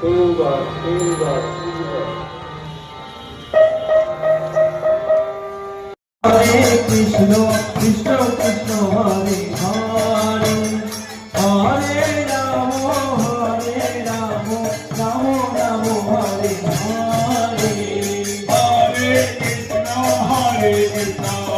Uber, Uber, Uber. Hare Krishna, Krishna Krishna Hare Hare Hare Ramo, Hare Ramo, Ramo Ramo Hare Hare Hare Krishna, Hare Krishna